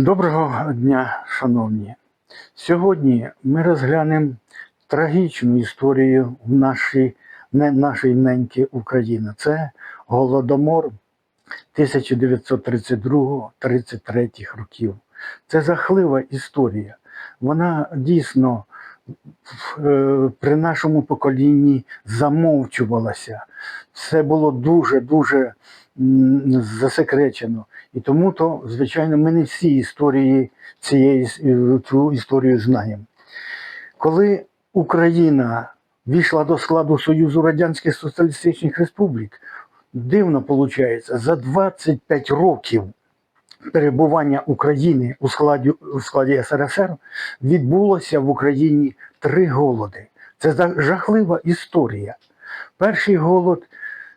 Доброго дня, шановні. Сьогодні ми розглянемо трагічну історію в нашій, не, нашій неньки України. Це Голодомор 1932-33 років. Це жахлива історія. Вона дійсно при нашому поколінні замовчувалася. Все було дуже-дуже засекречено. І тому то, звичайно, ми не всі історії цієї е, цю історію знаємо. Коли Україна війшла до складу Союзу Радянських Соціалістичних Республік, дивно виходить, за 25 років перебування України у складі, у складі СРСР відбулося в Україні три голоди. Це жахлива історія. Перший голод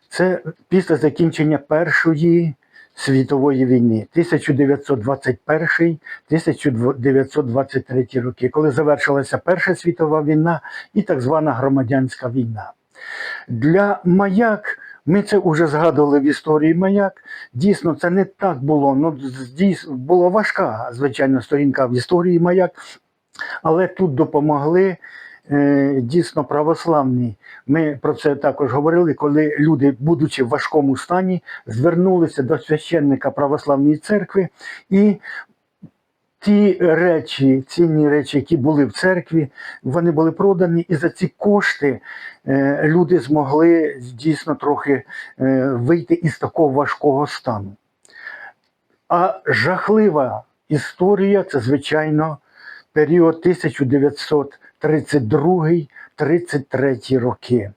це після закінчення Першої світової війни 1921-1923 роки, коли завершилася Перша світова війна і так звана громадянська війна. Для маяк, ми це вже згадували в історії маяк. Дійсно, це не так було. Ну, дійсно, була важка, звичайно, сторінка в історії маяк, але тут допомогли е, дійсно православні. Ми про це також говорили, коли люди, будучи в важкому стані, звернулися до священника православної церкви і. Ті речі, цінні речі, які були в церкві, вони були продані, і за ці кошти е, люди змогли дійсно трохи е, вийти із такого важкого стану. А жахлива історія це, звичайно, період 1932-33 роки.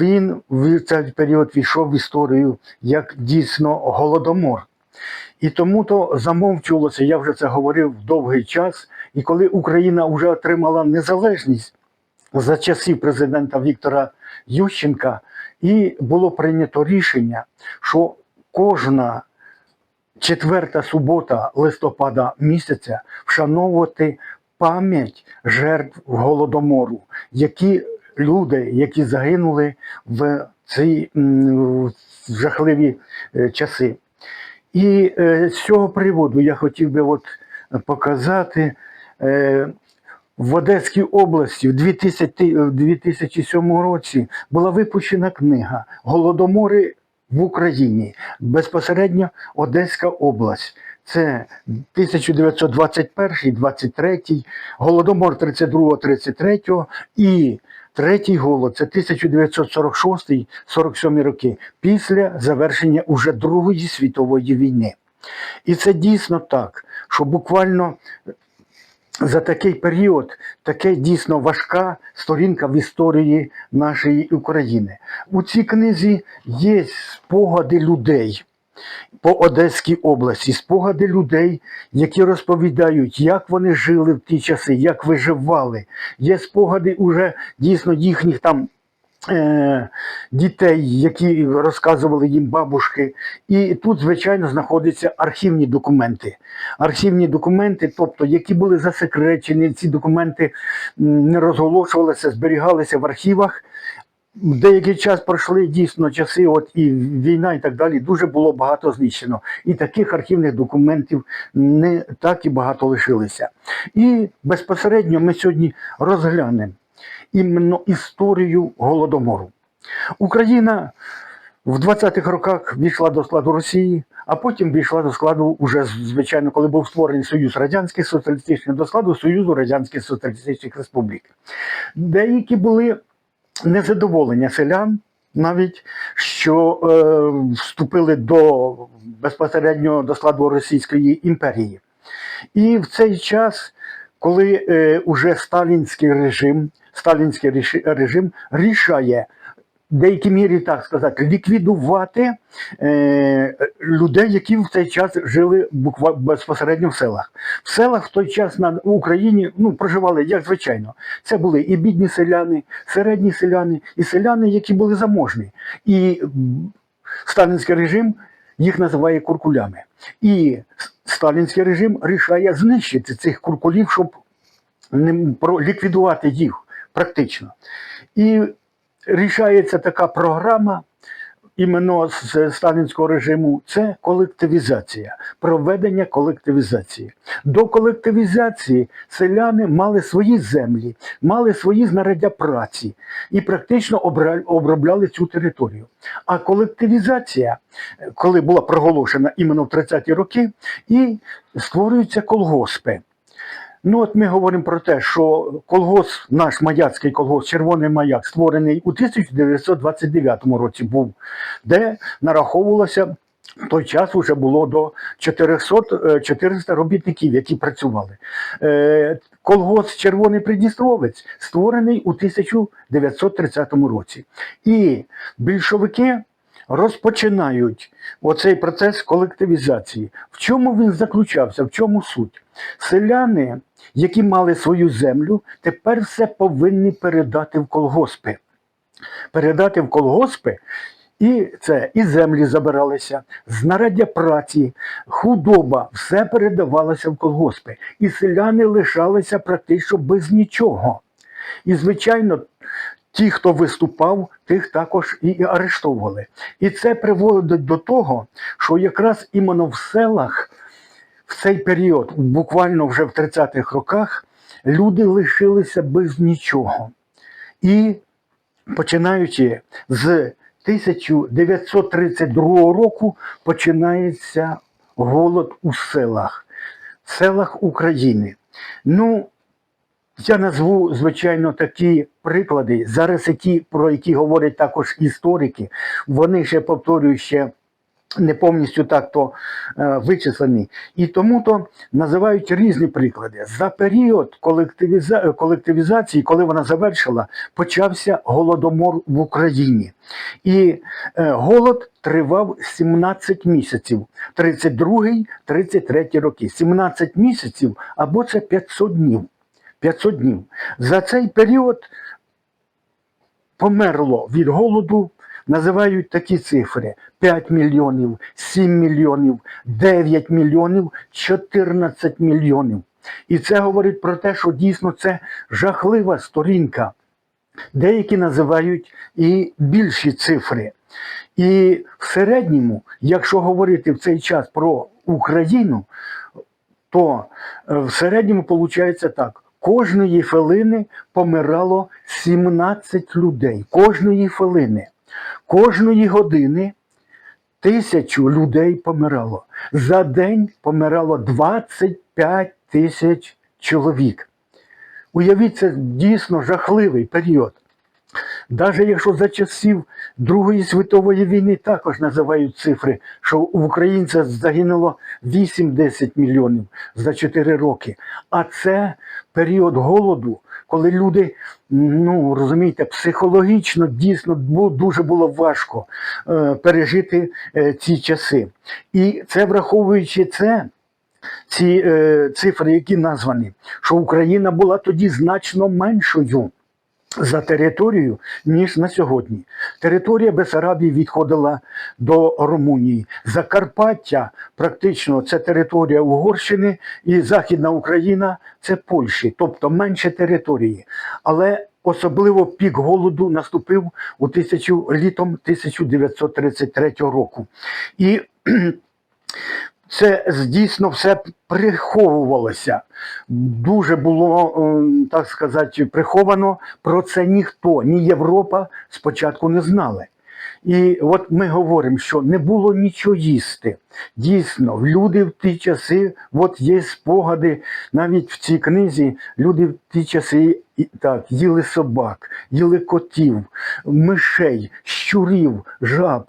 Він в цей період війшов в історію як дійсно голодомор. І тому то замовчувалося, я вже це говорив довгий час. І коли Україна вже отримала незалежність за часів президента Віктора Ющенка, і було прийнято рішення, що кожна четверта субота листопада місяця вшановувати пам'ять жертв голодомору, які люди, які загинули в ці в жахливі е, часи. І е, з цього приводу я хотів би от показати. Е, в Одеській області в 2000, в 2007 році була випущена книга Голодомори в Україні. Безпосередньо Одеська область. Це 1921-23, Голодомор 32-33 і третій голод це 1946-47 роки після завершення уже Другої світової війни. І це дійсно так, що буквально за такий період таке дійсно важка сторінка в історії нашої України. У цій книзі є спогади людей по Одеській області, спогади людей, які розповідають, як вони жили в ті часи, як виживали. Є спогади уже дійсно їхніх там. е, Дітей, які розказували їм бабушки, і тут, звичайно, знаходяться архівні документи. Архівні документи, тобто, які були засекречені, ці документи не розголошувалися, зберігалися в архівах. Деякий час пройшли дійсно часи, от і війна, і так далі. Дуже було багато знищено. І таких архівних документів не так і багато лишилося. І безпосередньо ми сьогодні розглянемо іменно історію голодомору. Україна в 20-х роках війшла до складу Росії, а потім війшла до складу, уже звичайно, коли був створений Союз Радянських Соціалістичних, до складу Союзу Радянських Соціалістичних Республік. Деякі були незадоволення селян навіть, що е, вступили до безпосередньо до складу Російської імперії. І в цей час, коли е, уже сталінський режим, сталінський режим рішає в деякій мірі, так сказати, ліквідувати е, людей, які в цей час жили буква безпосередньо в селах. В селах в той час на Україні ну, проживали, як звичайно. Це були і бідні селяни, середні селяни, і селяни, які були заможні. І сталінський режим їх називає куркулями. І сталінський режим рішає знищити цих куркулів, щоб ліквідувати їх практично. І рішається така програма іменно з сталінського режиму, це колективізація, проведення колективізації. До колективізації селяни мали свої землі, мали свої знаряддя праці і практично обробляли цю територію. А колективізація, коли була проголошена іменно в 30-ті роки, і створюються колгоспи. Ну, от ми говоримо про те, що колгосп, наш маяцький колгосп, Червоний маяк, створений у 1929 році був, де нараховувалося в той час вже було до 400, е, 400 робітників, які працювали. Е, Колгосп Червоний Придністровець створений у 1930 році. І більшовики розпочинають оцей процес колективізації. В чому він заключався? В чому суть? Селяни, які мали свою землю, тепер все повинні передати в колгоспи. Передати в колгоспи, і це і землі забиралися, знаряддя праці, худоба, все передавалося в колгоспи. І селяни лишалися практично без нічого. І, звичайно, ті, хто виступав, тих також і арештовували. І це приводить до того, що якраз іменно в селах в цей період, буквально вже в 30-х роках, люди лишилися без нічого. І починаючи з 1932 року, починається голод у селах, селах України. Ну, я назву, звичайно, такі приклади. Зараз які, про які говорять також історики, вони ще повторюю ще не повністю так то е, вичислені. І тому то називають різні приклади. За період колективіза... колективізації, коли вона завершила, почався голодомор в Україні. І е, голод тривав 17 місяців, 32-33 роки. 17 місяців або це 500 днів. 500 днів. За цей період померло від голоду, називають такі цифри: 5 мільйонів, 7 мільйонів, 9 мільйонів, 14 мільйонів. І це говорить про те, що дійсно це жахлива сторінка. Деякі називають і більші цифри. І в середньому, якщо говорити в цей час про Україну, то е, в середньому виходить так. Кожної хвилини помирало 17 людей. Кожної хвилини. Кожної години тисячу людей помирало. За день помирало 25 тисяч чоловік. Уявіть, це дійсно жахливий період. Навіть якщо за часів Другої світової війни також називають цифри, що в українцях загинуло 8-10 мільйонів за 4 роки. А це період голоду, коли люди, ну розумієте, психологічно дійсно дуже було важко е, пережити е, ці часи. І це враховуючи це, ці е, цифри, які названі, що Україна була тоді значно меншою за територію, ніж на сьогодні. Територія Бесарабії відходила до Румунії. Закарпаття практично це територія Угорщини і Західна Україна це Польщі, тобто менше території. Але особливо пік голоду наступив у тисячу, літом 1933 року. І це дійсно все приховувалося. Дуже було, ем, так сказати, приховано. Про це ніхто, ні Європа спочатку не знали. І от ми говоримо, що не було нічого їсти. Дійсно, люди в ті часи, от є спогади, навіть в цій книзі люди в ті часи так, їли собак, їли котів, мишей, щурів, жаб.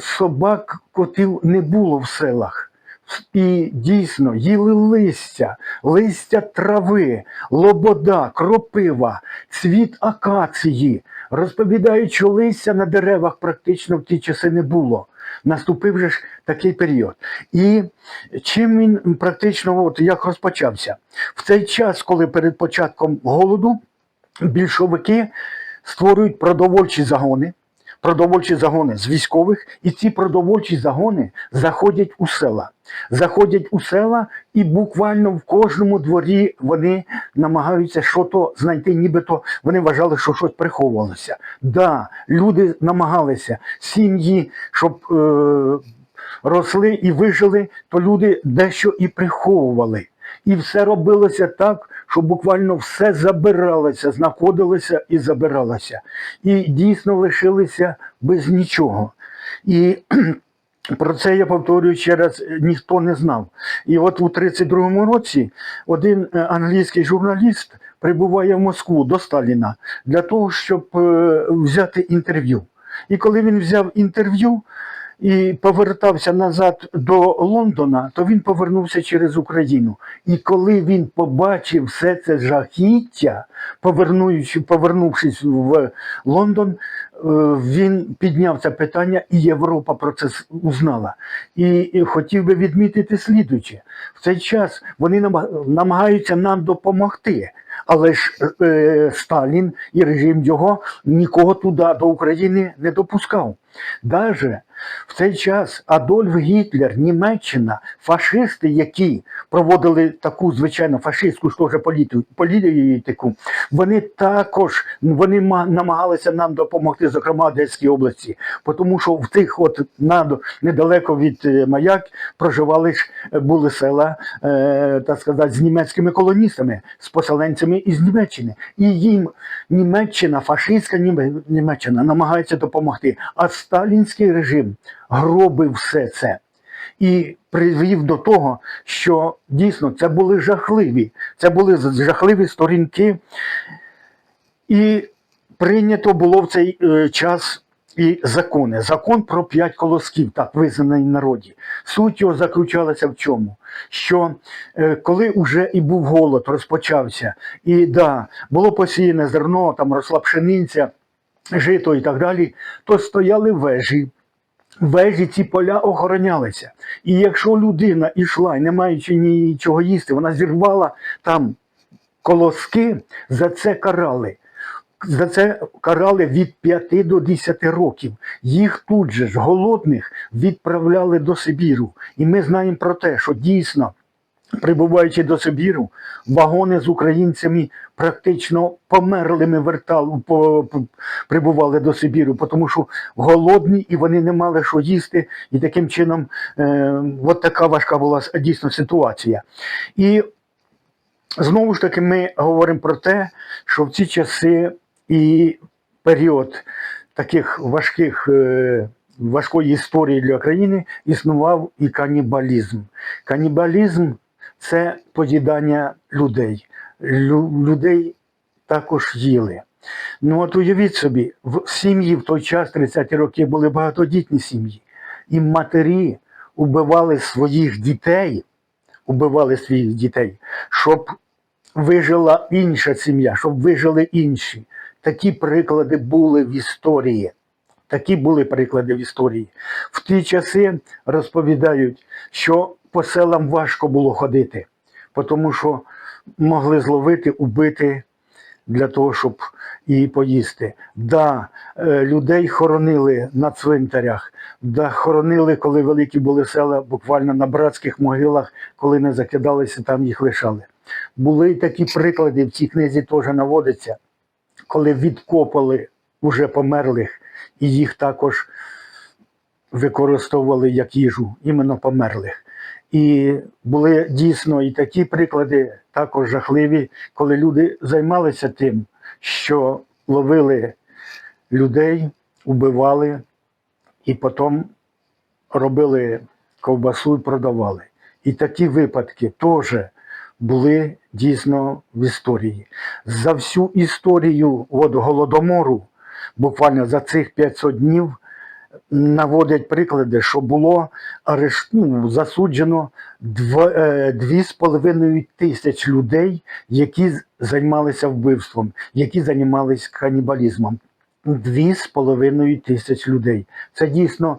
Собак, котів не було в селах. І дійсно їли листя, листя трави, лобода, кропива, цвіт акації. Розповідають, що листя на деревах практично в ті часи не було. Наступив же ж такий період. І чим він практично от як розпочався? В цей час, коли перед початком голоду більшовики створюють продовольчі загони, продовольчі загони з військових, і ці продовольчі загони заходять у села. Заходять у села, і буквально в кожному дворі вони намагаються щось знайти, нібито вони вважали, що щось приховувалося. Да, люди намагалися, сім'ї, щоб е, росли і вижили, то люди дещо і приховували. І все робилося так, що буквально все забиралося, знаходилося і забиралося. І дійсно лишилися без нічого. І про це я повторюю ще раз, ніхто не знав. І от у 32-му році один е, англійський журналіст прибуває в Москву до Сталіна для того, щоб е, взяти інтерв'ю. І коли він взяв інтерв'ю і повертався назад до Лондона, то він повернувся через Україну. І коли він побачив все це жахіття, повернувшись в Лондон, е, він підняв це питання, і Європа про це узнала. І, хотів би відмітити слідуюче: в цей час вони нама- намагаються нам допомогти. Але ж е, Сталін і режим його нікого туди до України не допускав. Даже в цей час Адольф Гітлер, Німеччина, фашисти, які проводили таку звичайно фашистську ж теж політику, вони також вони намагалися нам допомогти, зокрема Одеській області, тому що в тих, от надо, недалеко від е, маяк, проживали ж е, були села, е, так сказати, з німецькими колоністами, з поселенцями із Німеччини. І їм Німеччина, фашистська Німеччина намагається допомогти. А сталінський режим гробив все це і привів до того, що дійсно це були жахливі, це були жахливі сторінки. І прийнято було в цей е, час і закони. Закон про п'ять колосків, так визнаний народі. Суть його заключалася в чому? Що е, коли вже і був голод, розпочався, і да, було посіяне зерно, там росла пшениця, жито і так далі, то стояли вежі. Вежі ці поля охоронялися. І якщо людина йшла не маючи нічого їсти, вона зірвала там колоски, за це карали. За це карали від 5 до 10 років. Їх тут же ж голодних відправляли до Сибіру. І ми знаємо про те, що дійсно, прибуваючи до Сибіру, вагони з українцями практично померлими вертали, прибували до Сибіру, тому що голодні і вони не мали що їсти. І таким чином, е, от така важка була дійсно ситуація. І Знову ж таки, ми говоримо про те, що в ці часи і період таких важких, е, важкої історії для країни існував і канібалізм. Канібалізм це поїдання людей. Лю- людей також їли. Ну от уявіть собі, в сім'ї в той час, 30-ті роки, були багатодітні сім'ї, і матері убивали своїх дітей, убивали своїх дітей, щоб вижила інша сім'я, щоб вижили інші. Такі приклади були в історії. Такі були приклади в історії. В ті часи розповідають, що по селам важко було ходити, тому що могли зловити, убити для того, щоб і поїсти. Да, е, людей хоронили на цвинтарях, да, хоронили, коли великі були села, буквально на братських могилах, коли не закидалися, там їх лишали. Були й такі приклади, в цій книзі теж наводиться, коли відкопали уже померлих, і їх також використовували як їжу, іменно померлих. І були дійсно і такі приклади, також жахливі, коли люди займалися тим, що ловили людей, убивали і потім робили ковбасу і продавали. І такі випадки теж були дійсно в історії. За всю історію от голодомору, буквально за цих 500 днів, наводять приклади, що було арешт... ну, засуджено дво- е, тисяч людей, які займалися вбивством, які займалися канібалізмом. Дві з половиною тисяч людей. Це дійсно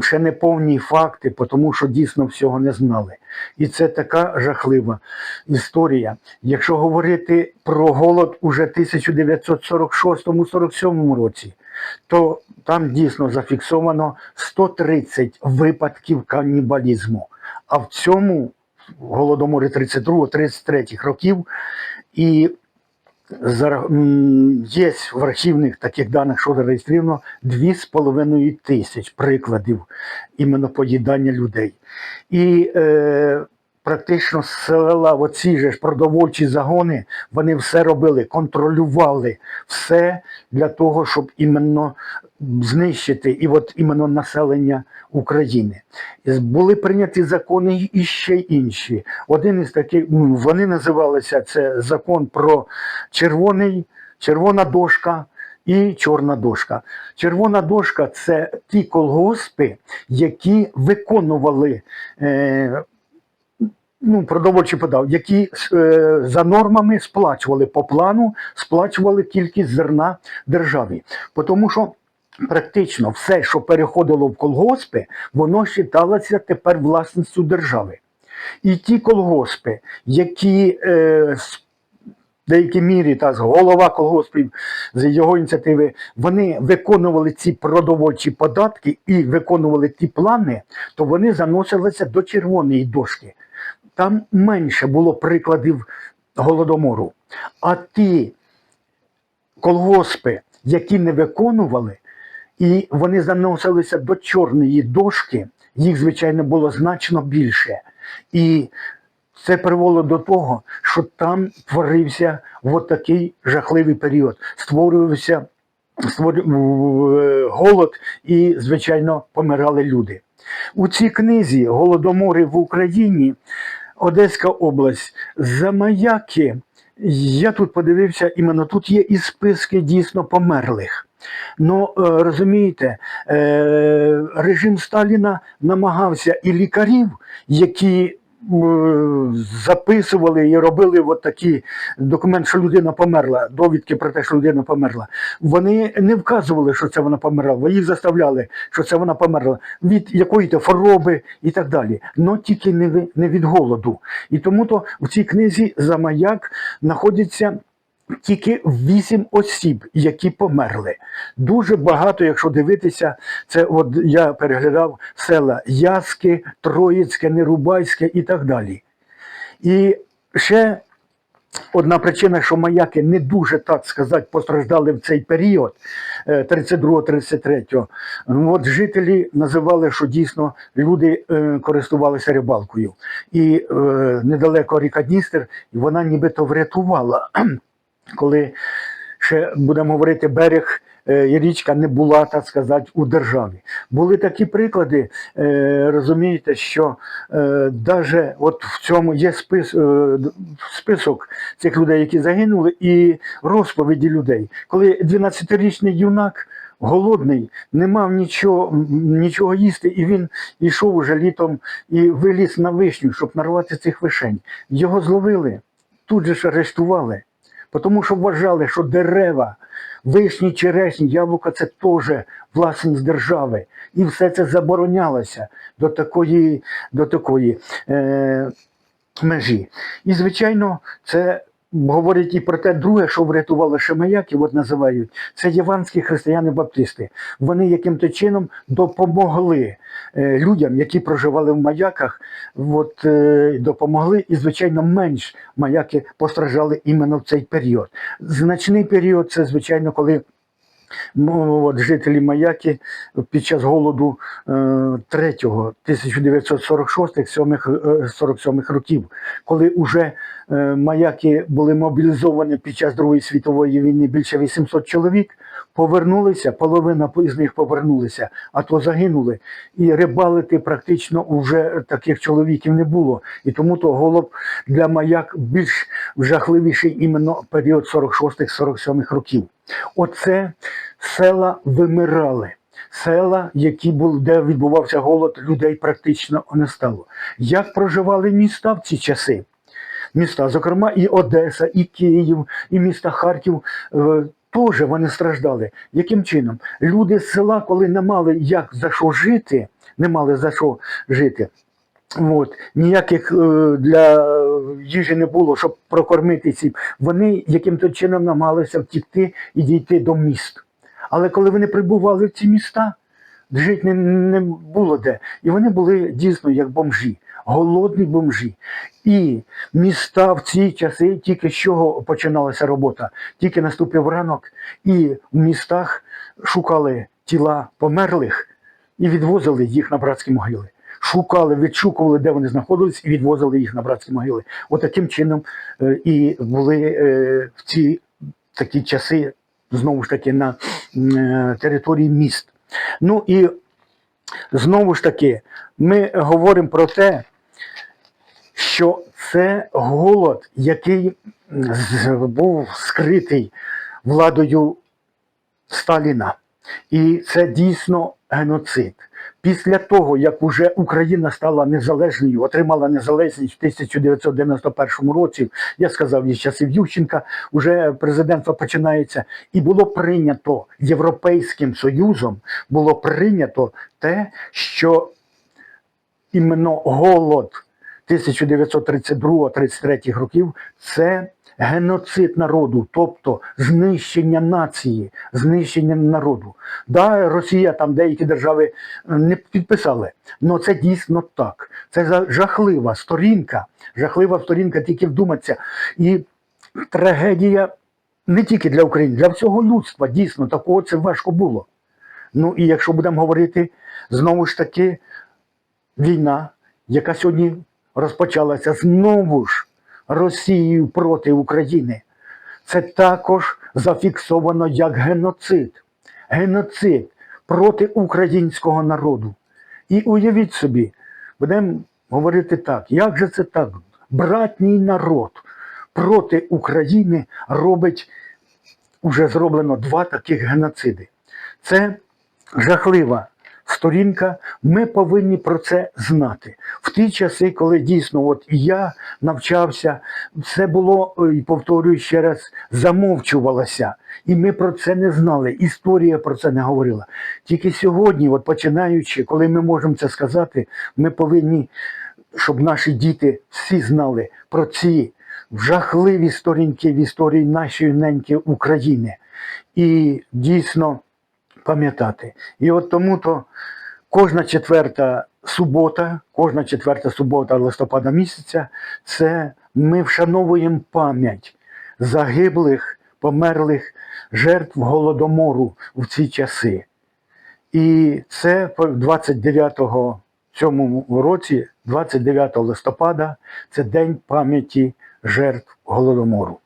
ще не повні факти, тому що дійсно всього не знали. І це така жахлива історія. Якщо говорити про голод уже 1946-47 році, то там дійсно зафіксовано 130 випадків канібалізму. А в цьому голодоморі 32-33 років і Є в архівних таких даних, що зареєстровано 2,5 тисяч прикладів іменно поїдання людей. І е, практично села оці же ж продовольчі загони, вони все робили, контролювали все для того, щоб іменно знищити і от іменно населення України. Були прийняті закони і ще інші. Один із таких, вони називалися це закон про червоний, червона дошка. І чорна дошка. Червона дошка це ті колгоспи, які виконували е, ну, продовольчий подав, які е, за нормами сплачували по плану, сплачували кількість зерна державі. Тому що практично все, що переходило в колгоспи, воно вважалося тепер власністю держави. І ті колгоспи, які е, в деякій мірі та голова колгоспів з його ініціативи, вони виконували ці продовольчі податки і виконували ті плани, то вони заносилися до червоної дошки. Там менше було прикладів голодомору. А ті колгоспи, які не виконували, і вони заносилися до чорної дошки, їх, звичайно, було значно більше. І це привело до того, що там творився от такий жахливий період. Створювався створю- е, голод і, звичайно, помирали люди. У цій книзі Голодомори в Україні, Одеська область, за маяки. Я тут подивився, іменно тут є і списки дійсно померлих. Ну, е, розумієте, е, режим Сталіна намагався і лікарів, які записували і робили от такі документ, що людина померла, довідки про те, що людина померла. Вони не вказували, що це вона померла, їх заставляли, що це вона померла від якої-то хвороби і так далі. Но тільки не, від голоду. І тому то в цій книзі за маяк знаходиться тільки вісім осіб, які померли. Дуже багато, якщо дивитися, це от я переглядав села Яски, Троїцьке, Нерубайське і так далі. І ще одна причина, що маяки не дуже, так сказати, постраждали в цей період е, 32-33. Ну, От жителі називали, що дійсно люди е, користувалися рибалкою. І е, недалеко ріка Дністер, вона нібито врятувала коли ще будемо говорити берег. е, І річка не була, так сказати, у державі. Були такі приклади, е, розумієте, що е, даже от в цьому є спис, е, список цих людей, які загинули, і розповіді людей. Коли 12-річний юнак голодний, не мав нічого, нічого їсти, і він йшов уже літом і виліз на вишню, щоб нарвати цих вишень. Його зловили, тут же ж арештували. Тому що вважали, що дерева, вишні, черешні, яблука це теж власність держави. І все це заборонялося до такої, до такої е, межі. І, звичайно, це говорить і про те друге, що врятувало Шемаяків, от називають, це єванські християни-баптисти. Вони яким-то чином допомогли е, людям, які проживали в маяках, от, е, допомогли, і, звичайно, менш маяки постраждали іменно в цей період. Значний період це, звичайно, коли от жителі Маяки під час голоду е, 3-го 1946-47 років, коли вже е, маяки були мобілізовані під час Другої світової війни більше 800 чоловік, повернулися, половина з них повернулися, а то загинули. І рибалити практично вже таких чоловіків не було. І тому то голод для маяк більш жахливіший іменно період 46-47 років. Оце села вимирали. Села, які були, де відбувався голод, людей практично не стало. Як проживали міста в ці часи? Міста, зокрема, і Одеса, і Київ, і міста Харків. Теж вони страждали. Яким чином? Люди з села, коли не мали як за що жити, не мали за що жити. От, ніяких е, для їжі не було, щоб прокормити ці. Вони яким-то чином намагалися втікти і дійти до міст. Але коли вони прибували в ці міста, жити не, не було де. І вони були дійсно як бомжі, голодні бомжі. І міста в ці часи, тільки з чого починалася робота, тільки наступив ранок, і в містах шукали тіла померлих і відвозили їх на братські могили. Шукали, відшукували, де вони знаходились, і відвозили їх на братські могили. Отаким чином е, і були е, в ці такі часи, знову ж таки, на е, території міст. Ну і знову ж таки, ми говоримо про те, що це голод, який був скритий владою Сталіна. І це дійсно геноцид. Після того, як уже Україна стала незалежною, отримала незалежність в 1991 році, я сказав, із часів Ющенка, уже президентство починається, і було прийнято Європейським Союзом, було прийнято те, що іменно голод 1932-33 років це геноцид народу, тобто знищення нації, знищення народу. Да, Росія там деякі держави е, не підписали, але це дійсно так. Це жахлива сторінка, жахлива сторінка, тільки вдуматися. І трагедія не тільки для України, для всього людства. Дійсно, такого це важко було. Ну і якщо будемо говорити, знову ж таки, війна, яка сьогодні розпочалася знову ж Росією проти України, це також зафіксовано як геноцид. Геноцид проти українського народу. І уявіть собі, будемо говорити так, як же це так? Братній народ проти України робить, уже зроблено два таких геноциди. Це жахлива сторінка. Ми повинні про це знати. В ті часи, коли дійсно от я навчався, це було, е, і повторюю ще раз, замовчувалося. І ми про це не знали. Історія про це не говорила. Тільки сьогодні, от починаючи, коли ми можемо це сказати, ми повинні, щоб наші діти всі знали про ці жахливі сторінки в історії нашої неньки України. І дійсно пам'ятати. І от тому то кожна четверта субота, кожна четверта субота листопада місяця, це ми вшановуємо пам'ять загиблих, померлих жертв голодомору в ці часи. І це по 29 цьому році, 29 листопада, це День пам'яті жертв голодомору.